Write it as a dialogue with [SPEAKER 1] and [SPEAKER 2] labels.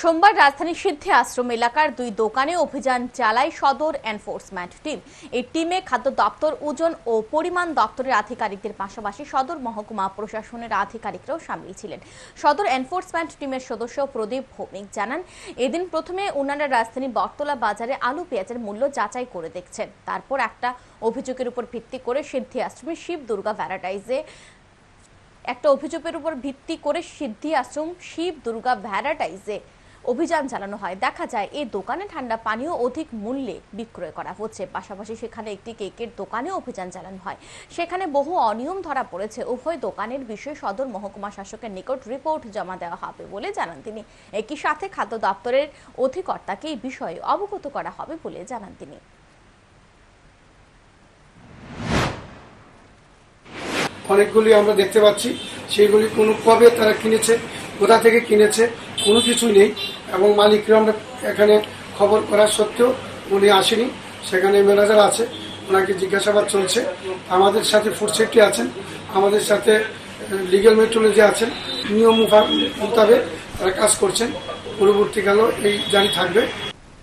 [SPEAKER 1] সোমবার রাজধানীর সিদ্ধি আশ্রম এলাকার দুই দোকানে অভিযান চালায় সদর এনফোর্সমেন্ট টিম। এই টিমে খাদ্য দপ্তর, ওজন ও পরিমাণ দপ্তরের আধিকারিকদের পাশাপাশি সদর মহকুমা প্রশাসনের আধিকারিকরাও সামিল ছিলেন। সদর এনফোর্সমেন্ট টিমের সদস্য প্রদীপ ভৌমিক জানান, এদিন প্রথমে ওনারা রাজধানীর বটতলা বাজারে আলু, পেঁয়াজের মূল্য যাচাই করে দেখছেন। তারপর একটা অভিযোগের উপর ভিত্তি করে সিদ্ধি আশ্রমে শিব দুর্গা ভ্যারাটাইজে একটা অভিযোগের উপর ভিত্তি করে সিদ্ধি আশ্রম শিব দুর্গা ভ্যারাটাইজে অভিযান চালানো হয়। দেখা যায় এই দোকানে ঠান্ডা পানীয় অধিক মূল্যে বিক্রয় করা হচ্ছে। পাশাপাশি সেখানে একটি কেকের দোকানে অভিযান চালানো হয়। সেখানে বহু অনিয়ম ধরা পড়েছে। উভয় দোকানের বিষয়ে সদর মহকুমা শাসকের নিকট রিপোর্ট জমা দেওয়া হবে বলে জানান তিনি। একই সাথে খাদ্য দপ্তরের অধিকর্তাকে এই বিষয়ে অবগত করা হবে বলে জানান তিনি।
[SPEAKER 2] অনেকগুলি আমরা দেখতে পাচ্ছি। সেইগুলি কোনো কবে তারা কিনেছে? কোথা থেকে কিনেছে, কোনো কিছুই নেই। এবং মালিকরা আমরা এখানে খবর করার সত্ত্বেও উনি আসেনি। সেখানে ম্যানেজার আছে, ওনাকে জিজ্ঞাসাবাদ চলছে। আমাদের সাথে ফুড সেফটি আছেন, আমাদের সাথে লিগেল মেট্রোলজি আছেন, নিয়ম মোতাবেক তারা কাজ করছেন। পরবর্তীকালেও এই জারি থাকবে।